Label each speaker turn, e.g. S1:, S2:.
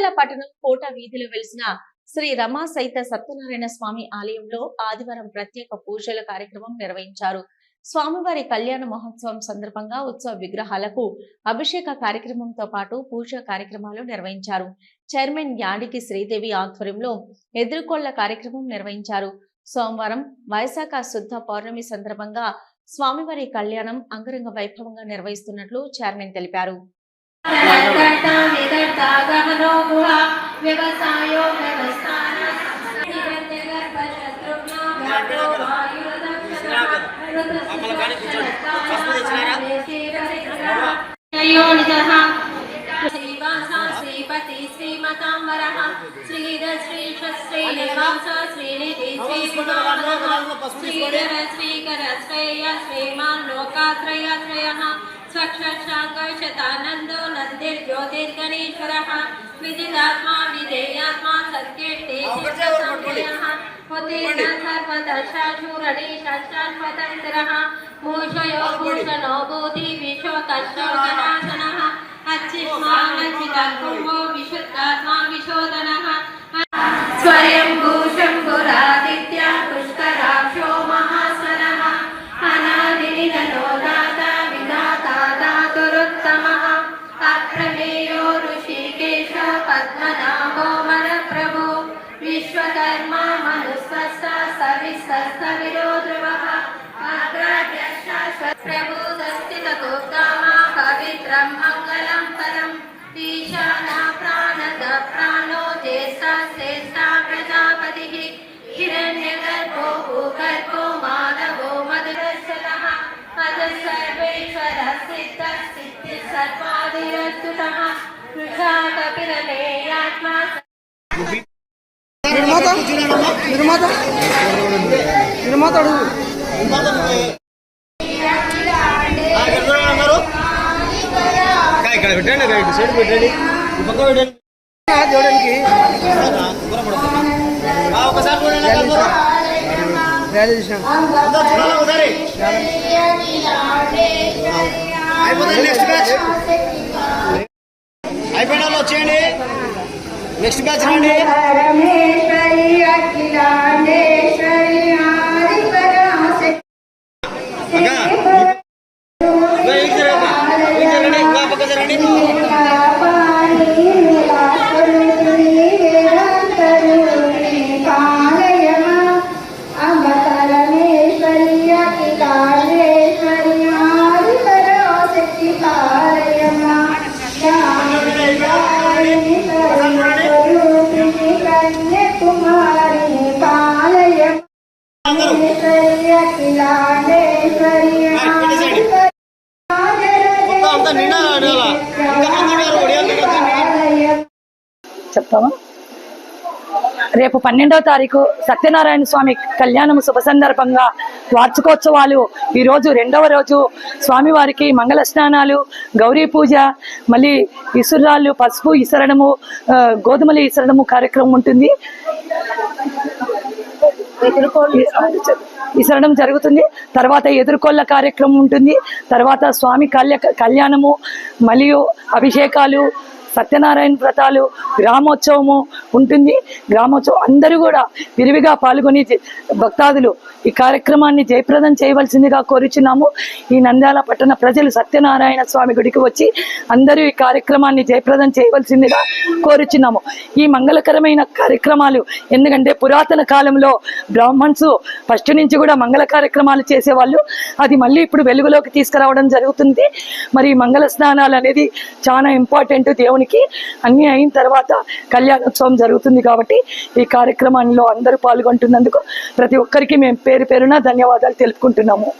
S1: నంద్యాల పట్టణం కోట వీధిలో వెలిసిన శ్రీ రమా సైత సత్యనారాయణ స్వామి ఆలయంలో ఆదివారం ప్రత్యేక పూజల కార్యక్రమం నిర్వహించారు. స్వామివారి కళ్యాణ మహోత్సవం సందర్భంగా ఉత్సవ విగ్రహాలకు అభిషేక కార్యక్రమంతో పాటు పూజా కార్యక్రమాలు నిర్వహించారు. చైర్మన్ యాడికి శ్రీదేవి ఆధ్వర్యంలో ఎదుర్కోళ్ళ కార్యక్రమం నిర్వహించారు. సోమవారం వైశాఖ శుద్ధ పౌర్ణమి సందర్భంగా స్వామివారి కళ్యాణం అంగరంగ వైభవంగా నిర్వహిస్తున్నట్లు చైర్మన్ తెలిపారు.
S2: వ్యవసాయో వ్యవస్థాన శ్రీపతి శ్రీమతాంబర శ్రీధర శ్రీష శ్రీనివాస శ్రీనిధి శ్రీధర శ్రీకర శ్రేయ శ్రీమాన్ లోకాత్రయాత్రయ साक्षात्काशतानन्दो नन्दिर्ज्योतिर्गणेश्वरः विदितात्मा विधेयात्मा सत्केष्टेः सर्वदर्शाशूरणेशाश्वतन्त्रः मूषयो भूषणो बोधि विशो कश्योगनाशनः अच्छिष्मानन्वितकुम्भो विशुद्धात्मा विशोदनः। पद्मनाभो मनप्रभो विश्वकर्मा मनुस्वस्त सविस्तस्तविरो ध्रुवः प्रभुदस्थितगोप्तामा पवित्रं मङ्गलं परम् ईशाना प्राणद प्राणो ज्येष्ठा श्रेष्ठा प्रजापतिः हिरण्यगर्भो भूगर्भो माधवो मधुरशलः अधः सर्वेश्वरः सिद्धः सिद्धिः सर्वादिरस्तुतः वृषा कपिलमेयात्मा
S3: నిర్మాత నిర్మాత నిర్మాత అడుగు.
S4: ఇక్కడ పెట్టండి ఇక్కడ సైడ్ పెట్టండి ఈ పక్క పెట్టండి
S3: చూడడానికి
S4: ఆ, నెక్స్ట్ మ్యాచ్? అయిపోయిన వాళ్ళు వచ్చేయండి. नेक्स्ट मैच रीड
S5: చెప్తామా రేపు పన్నెండవ తారీఖు సత్యనారాయణ స్వామి కళ్యాణం శుభ సందర్భంగా వార్షికోత్సవాలు. ఈరోజు రెండవ రోజు స్వామివారికి మంగళ స్నానాలు గౌరీ పూజ మళ్ళీ ఇసురాళ్ళు పసుపు ఇసరడము గోధుమలు ఇసరడము కార్యక్రమం ఉంటుంది. విసరడం జరుగుతుంది. తర్వాత ఎదుర్కొల్ల కార్యక్రమం ఉంటుంది. తర్వాత స్వామి కళ్య కళ్యాణము మరియు అభిషేకాలు సత్యనారాయణ వ్రతాలు గ్రామోత్సవము ఉంటుంది. గ్రామోత్సవం అందరూ కూడా విరివిగా పాల్గొని జ- భక్తాదులు ఈ కార్యక్రమాన్ని జయప్రదం చేయవలసిందిగా కోరుచున్నాము. ఈ నంద్యాల పట్టణ ప్రజలు సత్యనారాయణ స్వామి గుడికి వచ్చి అందరూ ఈ కార్యక్రమాన్ని జయప్రదం చేయవలసిందిగా కోరుచున్నాము. ఈ మంగళకరమైన కార్యక్రమాలు ఎందుకంటే పురాతన కాలంలో బ్రాహ్మణ్స్ ఫస్ట్ నుంచి కూడా మంగళ కార్యక్రమాలు చేసేవాళ్ళు. అది మళ్ళీ ఇప్పుడు వెలుగులోకి తీసుకురావడం జరుగుతుంది. మరి మంగళ స్నానాలు అనేది చాలా ఇంపార్టెంట్ దేవునికి. అన్నీ అయిన తర్వాత కళ్యాణోత్సవం జరుగుతుంది కాబట్టి ఈ కార్యక్రమంలో అందరూ పాల్గొంటున్నందుకు ప్రతి ఒక్కరికి మేము పేరు పేరున ధన్యవాదాలు తెలుపుకుంటున్నాము.